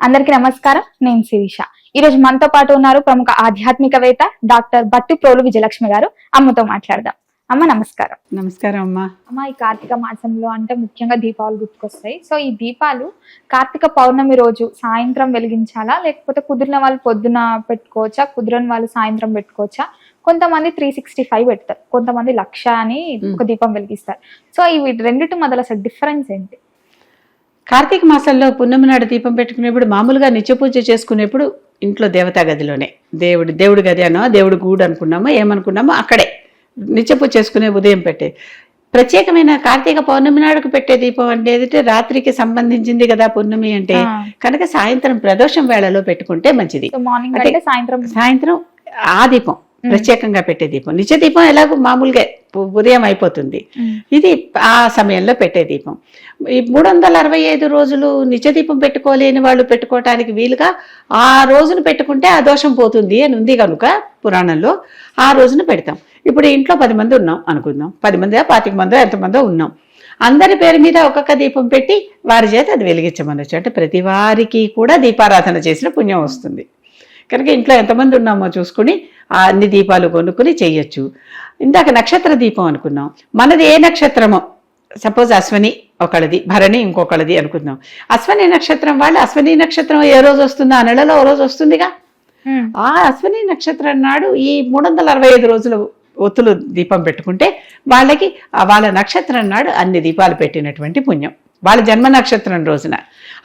అందరికీ నమస్కారం. నేను శిరీష. ఈ రోజు మనతో పాటు ఉన్నారు ప్రముఖ ఆధ్యాత్మికవేత్త డాక్టర్ బట్టి ప్రోలు విజయలక్ష్మి గారు. అమ్మతో మాట్లాడదాం. అమ్మ నమస్కారం. నమస్కారం అమ్మా. అమ్మ ఈ కార్తీక మాసంలో అంటే ముఖ్యంగా దీపావళి గుర్తుకొస్తాయి. సో ఈ దీపాలు కార్తీక పౌర్ణమి రోజు సాయంత్రం వెలిగించాలా? లేకపోతే కుదిరిన వాళ్ళు పొద్దున పెట్టుకోవచ్చా? కుదిరని వాళ్ళు సాయంత్రం పెట్టుకోవచ్చా? కొంతమంది త్రీ సిక్స్టీ ఫైవ్ పెడతారు. కొంతమంది లక్ష అని ఒక దీపం వెలిగిస్తారు. సో ఈ వీటి రెండిటి మొదలు అసలు డిఫరెన్స్ ఏంటి? కార్తీక మాసంలో పున్నమి నాడు దీపం పెట్టుకునేప్పుడు మామూలుగా నిత్య పూజ చేసుకునేప్పుడు ఇంట్లో దేవతా గదిలోనే. దేవుడి దేవుడి గది అనో దేవుడి గూడు అనుకున్నామో? ఏమనుకున్నామో? అక్కడే. నిత్య పూజ చేసుకునే ఉదయం పెట్టే. ప్రత్యేకమైన కార్తీక పౌర్ణమి నాడుకు పెట్టే దీపం అంటే రాత్రికి సంబంధించింది కదా పున్నమి అంటే. కనుక సాయంత్రం ప్రదోషం వేళలో పెట్టుకుంటే మంచిది. సాయంత్రం సాయంత్రం ఆ దీపం ప్రత్యేకంగా పెట్టే దీపం. నిత్య దీపం ఎలాగో మామూలుగా ఉదయం అయిపోతుంది. ఇది ఆ సమయంలో పెట్టే దీపం. ఈ మూడు వందల అరవై ఐదు రోజులు నిత్య దీపం పెట్టుకోలేని వాళ్ళు పెట్టుకోవటానికి వీలుగా ఆ రోజును పెట్టుకుంటే ఆ దోషం పోతుంది అని ఉంది కనుక పురాణంలో. ఆ రోజున పెడతాం. ఇప్పుడు ఇంట్లో పది మంది ఉన్నాం అనుకుందాం. పది మంది పాతిక మందో ఎంతమందో ఉన్నాం. అందరి పేరు మీద ఒక్కొక్క దీపం పెట్టి వారి చేత అది వెలిగించమనొచ్చు. అంటే ప్రతి వారికి కూడా దీపారాధన చేసిన పుణ్యం వస్తుంది. కనుక ఇంట్లో ఎంతమంది ఉన్నామో చూసుకుని అన్ని దీపాలు కొనుక్కుని చెయ్యొచ్చు ఇందాక నక్షత్ర దీపం అనుకున్నాం. మనది ఏ నక్షత్రమో సపోజ్ అశ్వని ఒకళ్ళది భరణి ఇంకొకళ్ళది అనుకుందాం. అశ్వని నక్షత్రం వాళ్ళు అశ్వని నక్షత్రం ఏ రోజు వస్తుందో ఆ నెలలో ఓ రోజు వస్తుందిగా. ఆ అశ్వని నక్షత్రం నాడు ఈ మూడు వందల అరవై ఐదు రోజులు ఒత్తులు దీపం పెట్టుకుంటే వాళ్ళకి వాళ్ళ నక్షత్రం నాడు అన్ని దీపాలు పెట్టినటువంటి పుణ్యం. వాళ్ళ జన్మ నక్షత్రం రోజున.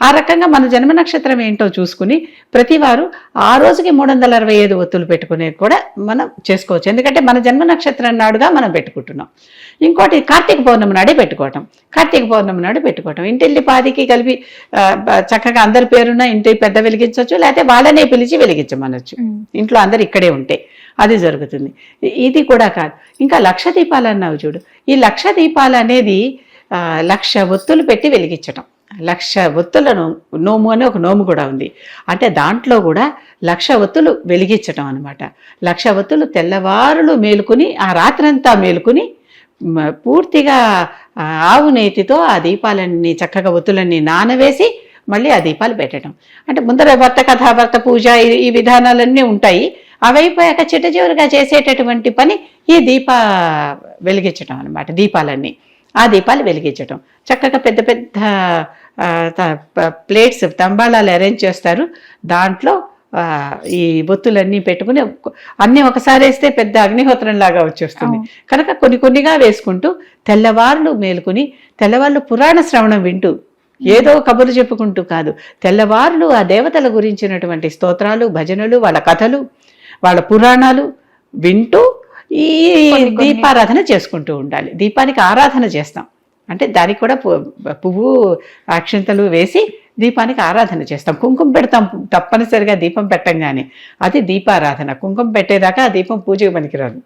ఆ రకంగా మన జన్మ నక్షత్రం ఏంటో చూసుకుని ప్రతివారు ఆ రోజుకి మూడు వందల అరవై ఐదు ఒత్తులు పెట్టుకునేది కూడా మనం చేసుకోవచ్చు. ఎందుకంటే మన జన్మ నక్షత్రం నాడుగా మనం పెట్టుకుంటున్నాం. ఇంకోటి కార్తీక పౌర్ణమి నాడే పెట్టుకోవటం. కార్తీక పౌర్ణమి నాడు పెట్టుకోవటం. ఇంటిల్లి పాదికి కలిపి చక్కగా అందరి పేరున ఇంటి పెద్ద వెలిగించవచ్చు లేకపోతే వాళ్ళనే పిలిచి వెలిగించమనొచ్చు. ఇంట్లో అందరు ఇక్కడే ఉంటే అది జరుగుతుంది. ఇది కూడా కాదు. ఇంకా లక్ష దీపాలు అన్నావు చూడు. ఈ లక్ష దీపాలు అనేది లక్ష ఒత్తులు పెట్టి వెలిగించటం. లక్ష ఒత్తుల నోము అని ఒక నోము కూడా ఉంది. అంటే దాంట్లో కూడా లక్ష ఒత్తులు వెలిగించటం అనమాట లక్ష ఒత్తులు తెల్లవారులు మేలుకుని ఆ రాత్రంతా మేలుకుని పూర్తిగా ఆవు నేతితో ఆ దీపాలన్నీ చక్కగా ఒత్తులన్నీ నానవేసి మళ్ళీ ఆ దీపాలు పెట్టడం అంటే ముందర భర్త కథాభర్త పూజ ఈ- ఈ విధానాలన్నీ ఉంటాయి. అవైపోయాక చిట్ట చివరిగా చేసేటటువంటి పని ఈ దీప వెలిగించడం అనమాట దీపాలన్నీ. ఆ దీపాలు వెలిగించడం చక్కగా పెద్ద పెద్ద ప్లేట్స్ తంబాళాలు అరేంజ్ చేస్తారు. దాంట్లో ఈ బొత్తులన్నీ పెట్టుకుని అన్నీ ఒకసారి వేస్తే పెద్ద అగ్నిహోత్రం లాగా వచ్చేస్తుంది. కనుక కొన్ని కొన్నిగా వేసుకుంటూ తెల్లవార్లు మేలుకుని తెల్లవార్లు పురాణ శ్రవణం వింటూ ఏదో కబురు చెప్పుకుంటూ కాదు తెల్లవార్లు ఆ దేవతల గురించినటువంటి స్తోత్రాలు భజనలు వాళ్ళ కథలు వాళ్ళ పురాణాలు వింటూ ఈ. దీపారాధన చేసుకుంటూ ఉండాలి. దీపానికి ఆరాధన చేస్తాం. అంటే దానికి కూడా పువ్వు అక్షింతలు వేసి దీపానికి ఆరాధన చేస్తాం. కుంకుమ పెడతాం తప్పనిసరిగా దీపం పెట్టంగానే. అది దీపారాధన. కుంకుమ పెట్టేదాకా ఆ దీపం పూజకి పనికిరాదు.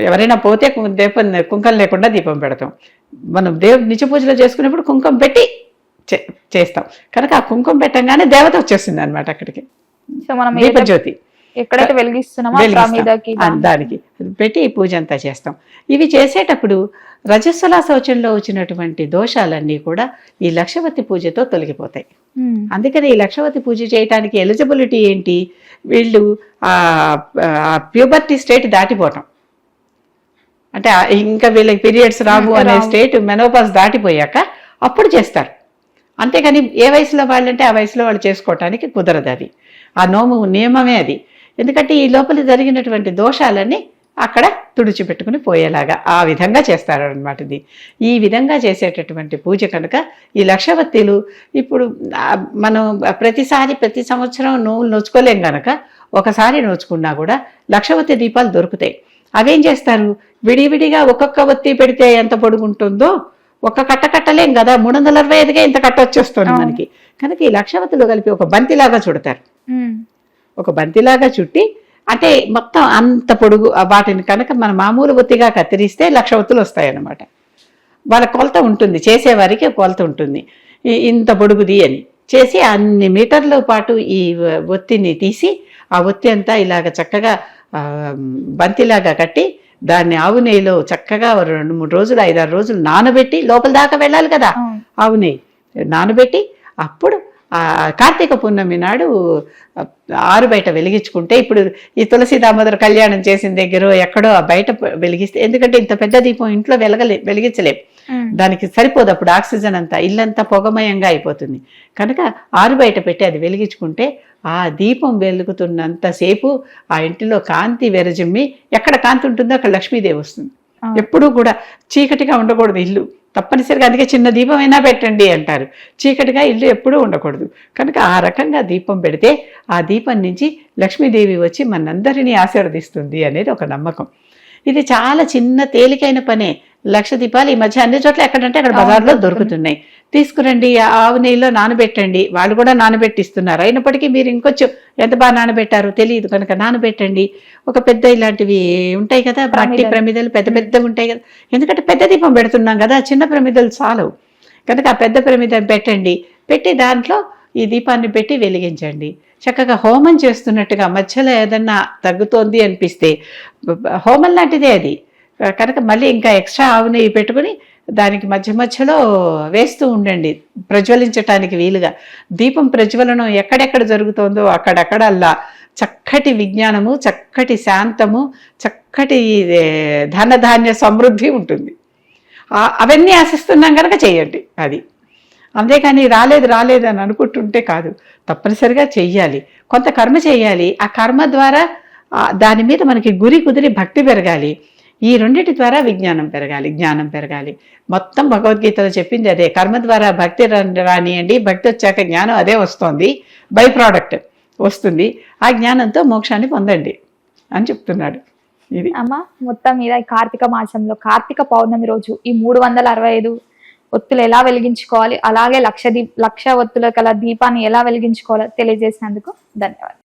ఎవరైనా పోతే దీపం కుంకం లేకుండా దీపం పెడతాం. మనం దేవుడు నిత్య పూజలో చేసుకున్నప్పుడు కుంకుమ పెట్టి చేస్తాం. కనుక ఆ కుంకుమ పెట్టంగానే దేవత వచ్చేస్తుంది అనమాట అక్కడికి. సో మనం దీపజ్యోతి. ఎక్కడైతే వెలిగిస్తున్నామో దానికి. పెట్టి ఈ పూజ అంతా చేస్తాం. ఇవి చేసేటప్పుడు రజస్వల శౌచంలో వచ్చినటువంటి దోషాలన్నీ కూడా ఈ లక్షవతి పూజతో తొలగిపోతాయి. అందుకని ఈ లక్షవతి పూజ చేయడానికి ఎలిజిబిలిటీ ఏంటి? వీళ్ళు ఆ ప్యూబర్టీ స్టేట్ దాటిపోవటం. అంటే ఇంకా వీళ్ళకి పీరియడ్స్ రావు అనే. స్టేట్ మెనోపాస్ దాటిపోయాక అప్పుడు చేస్తారు. అంతేగాని ఏ వయసులో వాళ్ళంటే ఆ వయసులో వాళ్ళు చేసుకోవటానికి కుదరదు అది. ఆ నోము నియమమే అది. ఎందుకంటే ఈ లోపల జరిగినటువంటి దోషాలన్నీ అక్కడ తుడిచిపెట్టుకుని పోయేలాగా ఆ విధంగా చేస్తారు అనమాట ఇది. ఈ విధంగా చేసేటటువంటి పూజ కనుక ఈ లక్షవత్తిలు ఇప్పుడు మనం ప్రతిసారి ప్రతి సంవత్సరం నువ్వులు నోచుకోలేం గనక ఒకసారి నోచుకున్నా కూడా లక్షవత్తి దీపాలు దొరుకుతాయి. అవేం చేస్తారు? విడివిడిగా ఒక్కొక్క ఒత్తి పెడితే ఎంత పొడుగుంటుందో ఒక్క కట్ట కట్టలేం కదా మూడు వందల అరవై ఐదుగా ఇంత కట్ట వచ్చేస్తుంది. మనకి. కనుక ఈ లక్షవత్తులు కలిపి ఒక బంతిలాగా చుడతారు. ఒక బంతిలాగా చుట్టి అంటే మొత్తం అంత పొడుగు ఆ వాటిని కనుక మన మామూలు ఒత్తిగా కత్తిరిస్తే లక్ష ఒత్తులు వస్తాయన్నమాట. వాళ్ళ కొలత ఉంటుంది చేసేవారికి కొలత ఉంటుంది. ఇంత పొడుగుది అని చేసి అన్ని మీటర్ల పాటు ఈ ఒత్తిని తీసి ఆ ఒత్తి అంతా ఇలాగ చక్కగా బంతిలాగా కట్టి దాన్ని ఆవు నెయ్యిలో చక్కగా రెండు మూడు రోజులు ఐదారు రోజులు నానబెట్టి లోపల దాకా వెళ్ళాలి కదా. ఆవు నెయ్యి నానబెట్టి అప్పుడు కార్తీక పూర్ణమి నాడు ఆరు బయట వెలిగించుకుంటే ఇప్పుడు ఈ తులసి దామోదర కళ్యాణం చేసిన దగ్గర ఎక్కడో ఆ బయట వెలిగిస్తే ఎందుకంటే ఇంత పెద్ద దీపం ఇంట్లో వెలగలే వెలిగించలేం. దానికి సరిపోదు అప్పుడు ఆక్సిజన్ అంతా ఇల్లంతా పొగమయంగా అయిపోతుంది కనుక ఆరు బయట పెట్టి అది వెలిగించుకుంటే ఆ దీపం వెలుగుతున్నంతసేపు ఆ ఇంటిలో కాంతి వెరజిమ్మి ఎక్కడ కాంతి ఉంటుందో అక్కడ లక్ష్మీదేవి వస్తుంది. ఎప్పుడూ కూడా చీకటిగా ఉండకూడదు ఇల్లు తప్పనిసరిగా అందుకే చిన్న దీపం అయినా పెట్టండి అంటారు. చీకటిగా ఇల్లు ఎప్పుడూ ఉండకూడదు. కనుక ఆ రకంగా దీపం పెడితే ఆ దీపం నుంచి లక్ష్మీదేవి వచ్చి మనందరినీ ఆశీర్వదిస్తుంది అనేది ఒక నమ్మకం. ఇది చాలా చిన్న తేలికైన పనే. లక్ష దీపాలు ఈ మధ్య అన్ని చోట్ల ఎక్కడంటే అక్కడ బజార్లో దొరుకుతున్నాయి. తీసుకురండి ఆ ఆవు నెయ్యిలో నానబెట్టండి. వాళ్ళు కూడా నానబెట్టిస్తున్నారు. అయినప్పటికీ మీరు ఇంకొంచెం ఎంత బాగా నానబెట్టారో తెలియదు కనుక నానబెట్టండి. ఒక పెద్ద ఇలాంటివి ఉంటాయి కదా మట్టి ప్రమిదలు. పెద్ద పెద్దవి ఉంటాయి కదా. ఎందుకంటే పెద్ద దీపం పెడుతున్నాం కదా చిన్న ప్రమిదలు చాలవు. కనుక ఆ పెద్ద ప్రమిద పెట్టండి. పెట్టి దాంట్లో ఈ దీపాన్ని పెట్టి వెలిగించండి. చక్కగా హోమం చేస్తున్నట్టుగా మధ్యలో ఏదన్నా తగ్గుతోంది అనిపిస్తే హోమం లాంటిదే అది. కనుక మళ్ళీ ఇంకా ఎక్స్ట్రా ఆవు నెయ్యి పెట్టుకుని దానికి మధ్య మధ్యలో వేస్తూ ఉండండి ప్రజ్వలించటానికి వీలుగా. దీపం ప్రజ్వలనం ఎక్కడెక్కడ జరుగుతోందో అక్కడక్కడల్లా చక్కటి విజ్ఞానము చక్కటి శాంతము చక్కటి ధనధాన్య సమృద్ధి ఉంటుంది. అవన్నీ ఆశిస్తున్నాం కనుక చేయండి అది. అంతేకాని రాలేదు రాలేదు అని అనుకుంటుంటే కాదు తప్పనిసరిగా చెయ్యాలి. కొంత కర్మ చేయాలి. ఆ కర్మ ద్వారా దాని మీద మనకి గురి కుదిరి భక్తి పెరగాలి. ఈ రెండింటి ద్వారా విజ్ఞానం పెరగాలి జ్ఞానం పెరగాలి. మొత్తం భగవద్గీతలో చెప్పింది అదే. కర్మ ద్వారా భక్తి రానియండి భక్తి వచ్చాక జ్ఞానం అదే వస్తోంది బై ప్రోడక్ట్ వస్తుంది. ఆ జ్ఞానంతో మోక్షాన్ని పొందండి అని చెప్తున్నాడు. ఇది. అమ్మ మొత్తం మీద కార్తీక మాసంలో కార్తీక పౌర్ణమి రోజు ఈ మూడు వందల అరవై ఐదు ఒత్తులు ఎలా వెలిగించుకోవాలి అలాగే లక్ష దీప్ లక్ష ఒత్తుల కల దీపాన్ని ఎలా వెలిగించుకోవాలో తెలియజేసినందుకు ధన్యవాదాలు.